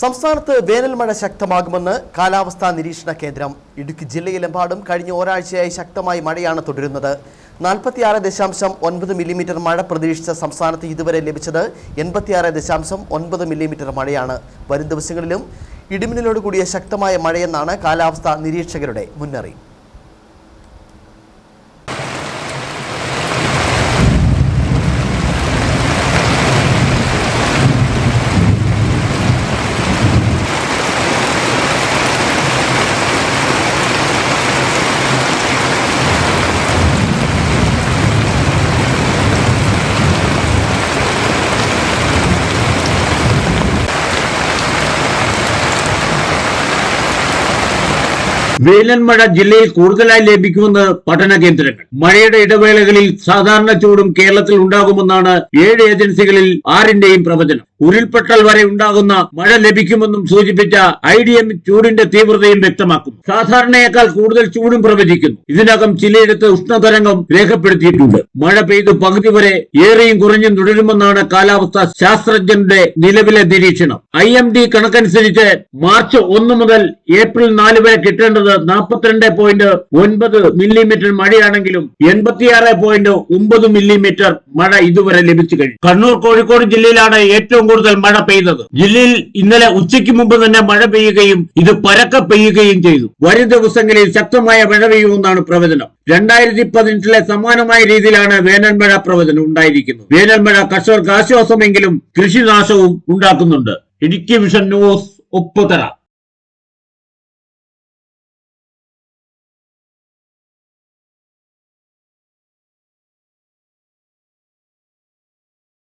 സംസ്ഥാനത്ത് വേനൽ മഴ ശക്തമാകുമെന്ന് കാലാവസ്ഥാ നിരീക്ഷണ കേന്ദ്രം ഇടുക്കി ജില്ലയിലെമ്പാടും കഴിഞ്ഞ ഒരാഴ്ചയായി ശക്തമായി മഴയാണ് തുടരുന്നത്. നാൽപ്പത്തിയാറ് ദശാംശം ഒൻപത് മില്ലിമീറ്റർ മഴ പ്രതീക്ഷിച്ച സംസ്ഥാനത്ത് ഇതുവരെ ലഭിച്ചത് എൺപത്തിയാറ് ദശാംശം ഒൻപത് മില്ലിമീറ്റർ മഴയാണ്. വരും ദിവസങ്ങളിലും ഇടിമിന്നലോട് കൂടിയ ശക്തമായ മഴയെന്നാണ് കാലാവസ്ഥാ നിരീക്ഷകരുടെ മുന്നറിയിപ്പ്. വേനൽ മഴ ജില്ലയിൽ കൂടുതലായി ലഭിക്കുമെന്ന് പഠന കേന്ദ്രങ്ങൾ. മഴയുടെ ഇടവേളകളിൽ സാധാരണ ചൂടും കേരളത്തിൽ ഉണ്ടാകുമെന്നാണ് ഏഴ് ഏജൻസികളിൽ ആറിന്റെയും പ്രവചനം. ഉരുൾപൊട്ടൽ വരെ ഉണ്ടാകുന്ന മഴ ലഭിക്കുമെന്നും സൂചിപ്പിച്ച ഐ ഡി എം ചൂടിന്റെ തീവ്രതയും വ്യക്തമാക്കുന്നു. സാധാരണയേക്കാൾ കൂടുതൽ ചൂടും പ്രവചിക്കുന്നു. ഇതിനകം ചിലയിടത്ത് ഉഷ്ണതരംഗം രേഖപ്പെടുത്തിയിട്ടുണ്ട്. മഴ പെയ്തു പകുതി വരെ ഏറെയും കുറഞ്ഞും തുടരുമെന്നാണ് കാലാവസ്ഥാ ശാസ്ത്രജ്ഞന്റെ നിലവിലെ നിരീക്ഷണം. ഐ എം ഡി കണക്കനുസരിച്ച് മാർച്ച് ഒന്ന് മുതൽ ഏപ്രിൽ നാല് വരെ കിട്ടേണ്ടത് നാൽപ്പത്തിരണ്ട് പോയിന്റ് ഒൻപത് മില്ലിമീറ്റർ മഴയാണെങ്കിലും എൺപത്തിയാറ് പോയിന്റ് ഒമ്പത് മില്ലിമീറ്റർ മഴ ഇതുവരെ ലഭിച്ചു കഴിഞ്ഞു. കണ്ണൂർ കോഴിക്കോട് ജില്ലയിലാണ് ഏറ്റവും കൂടുതൽ മഴ പെയ്തത്. ജില്ലയിൽ ഇന്നലെ ഉച്ചയ്ക്ക് മുമ്പ് തന്നെ മഴ പെയ്യുകയും ഇത് പരക്കെ പെയ്യുകയും ചെയ്തു. വരും ദിവസങ്ങളിൽ ശക്തമായ മഴ പെയ്യുമെന്നാണ് പ്രവചനം. രണ്ടായിരത്തി പതിനെട്ടിലെ സമാനമായ രീതിയിലാണ് വേനൽ മഴ പ്രവചനം ഉണ്ടായിരിക്കുന്നത്. വേനൽ മഴ കർഷകർക്ക് ആശ്വാസമെങ്കിലും കൃഷിനാശവും ഉണ്ടാക്കുന്നുണ്ട്. Idukki vision news Upputhara.